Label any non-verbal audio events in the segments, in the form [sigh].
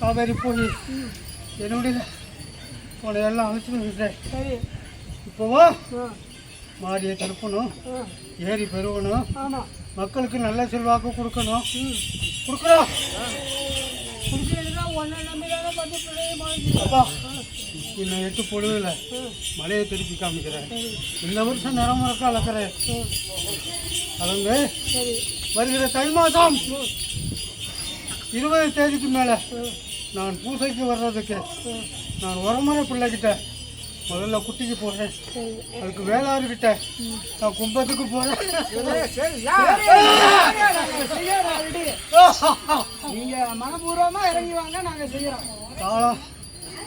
காவேரி போய் என்னுடைய உன்னை எல்லாம் அழைச்சிட்டு விட்டேன் சரி. இப்போ வா. ஆ. மாடியை தடுப்பணும். ஆ. ஏரி பெருகணும் மக்களுக்கு நல்ல செல்வாக்கு கொடுக்கணும். கொடுக்குறோம் அப்பா எட்டு பொழுதுல மலையை திருப்பி காமிக்கிறேன். இந்த வருஷம் நிறமுறக்க அளக்கிறேன். அளந்து வருகிற தை மாதம் இருபது தேதிக்கு மேலே நான் பூசைக்கு வர்றதுக்கு நான் உரமுறை பிள்ளைகிட்ட முதல்ல குட்டிக்கு போகிறேன் சரி அதுக்கு வேளாறுகிட்ட நான் கும்பத்துக்கு போகிறேன் நீங்க மனப்பூர்வமா இறங்கி வாங்க நாங்க செய்யறோம். காலம்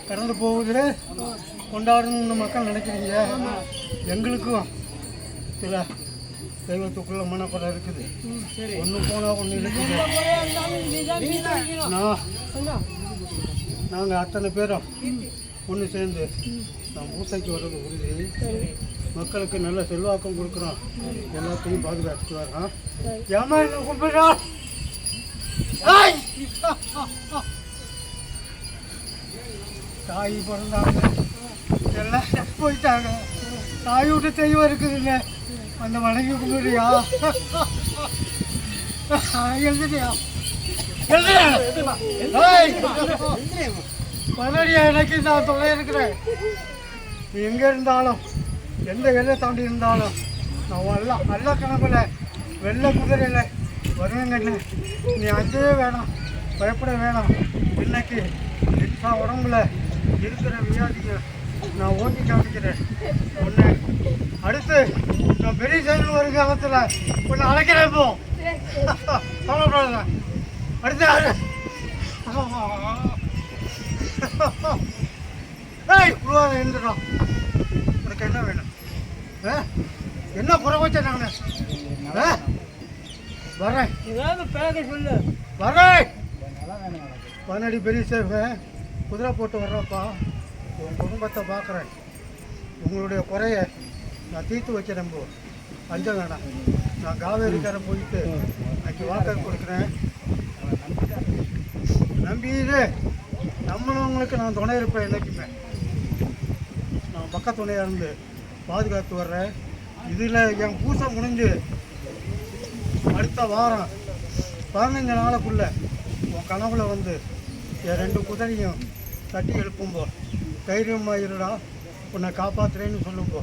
கடந்து போகுது கொண்டாடணும்னு மக்கள் நினைக்கிறீங்க? எங்களுக்கும் சில தெய்வத்துக்குள்ள மனப்படம் இருக்குது. ஒன்று போனால் ஒன்று இருக்குது. நான்? நாங்கள் அத்தனை பேரும் ஒன்று சேர்ந்து நான் பூசைக்கு வர்றது உறுதி மக்களுக்கு நல்ல செல்வாக்கம் கொடுக்குறோம். எல்லாத்தையும் பாதுகாத்துட்டு வரோம் ஏமா என்ன கூப்பிடுறா தாய் பிறந்தாங்க. எல்லாம் போயிட்டாங்க. தாய் விட்டு தெய்வம் இருக்குதுங்க. அந்த வணங்கி கும்பிடுறியா? எழுதுறியா மறுபடியா எனக்கு நான் தொலை இருக்கிறேன். நீ எங்கே இருந்தாலும் எந்த எல்லை தாண்டி இருந்தாலும் நான் எல்லாம் நல்ல கணக்கில் வெள்ளை குதிரையில் வருவேங்கண்ணு நீ அஞ்சவே வேணாம் பயப்பட வேணாம். இன்னைக்கு எல்லா உடம்புல இருக்கிற வியாதியை நான் ஓட்டி காமிக்கிறேன். ஒன்று அடுத்து நான் பெரிய சைக்கிள் வரும் காலத்தில் ஒன்று அழைக்கிறேன் இப்போ கவலைப்படாத. அடுத்து [laughs] உருவாக எழுந்துடும் உனக்கு என்ன வேணும்? ஆ? என்ன குறைவச்ச நான்? ஆ? வரேன். ஏதாவது பேக சொல்லு. வரேன். பதினடி பெரிய சேவை குதிரை போட்டு வர்றப்பா உன் குடும்பத்தை பார்க்குறேன். உங்களுடைய குறைய நான் தீர்த்து வைக்கிறேன் போ. அஞ்ச வேணாம். நான் காவேரிக்கரை போயிட்டு அன்னைக்கு வாக்கர் கொடுக்குறேன். நம்பிடு நம்மளவங்களுக்கு நான் துணை இருப்பேன் என்றைக்குமே பக்கத்துணையாக இருந்து பாதுகாத்து வர்றேன். இதில் என் பூசை முடிஞ்சு அடுத்த வாரம் பதினஞ்சு நாளுக்குள்ளே உன் கனவுல வந்து என் ரெண்டு குதிரையும் தட்டி எழுப்பும்போ. தைரியமாக இருடா. உன்னை காப்பாற்றுறேன்னு சொல்லும்போ.